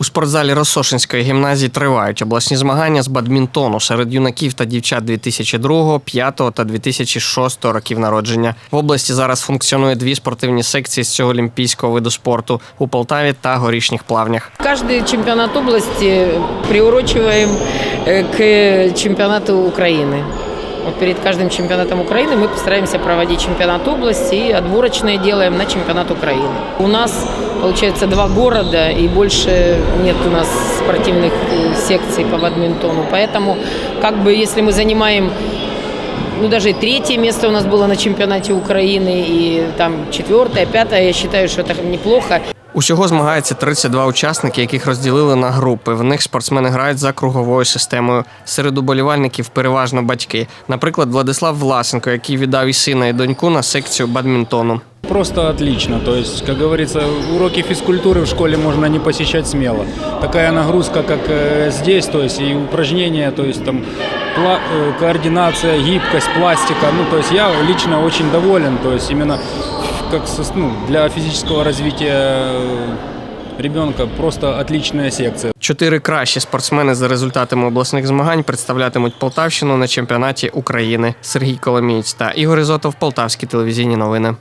У спортзалі Росошинської гімназії тривають обласні змагання з бадмінтону серед юнаків та дівчат 2002, 5 та 2006 років народження. В області зараз функціонує дві спортивні секції з цього олімпійського виду спорту у Полтаві та горішніх плавнях. Каждый чемпионат области приурочиваем э, к чемпионату Украины. Вот перед каждым чемпионатом Украины мы постараемся проводить чемпионат области и отборочные делаем на чемпионат Украины. У нас, получается, два города и больше нет у нас спортивных э, секций по бадминтону. Поэтому, как бы, если мы занимаем ну, даже и третье место у нас было на чемпионате Украины, и там четвертое, пятое, я считаю, что это неплохо. Усього змагаються 32 учасники, яких розділили на групи. В них спортсмени грають за круговою системою. Серед уболівальників переважно батьки. Наприклад, Владислав Власенко, який віддав і сина, і доньку на секцію бадмінтону. Просто отлично. То есть, как говорится, уроки физкультуры в школе можно не посещать смело. Такая нагрузка, как э, здесь, то есть и упражнения, то есть там пла- э, координация, гибкость, пластика. Ну, то есть я лично очень доволен. То есть именно как со- ну, для физического развития э, ребенка просто отличная секция. Чотири кращі спортсмени за результатами обласних змагань представлятимуть Полтавщину на чемпіонаті України. Сергій Коломієць та Ігор Ізотов, Полтавські телевізійні новини.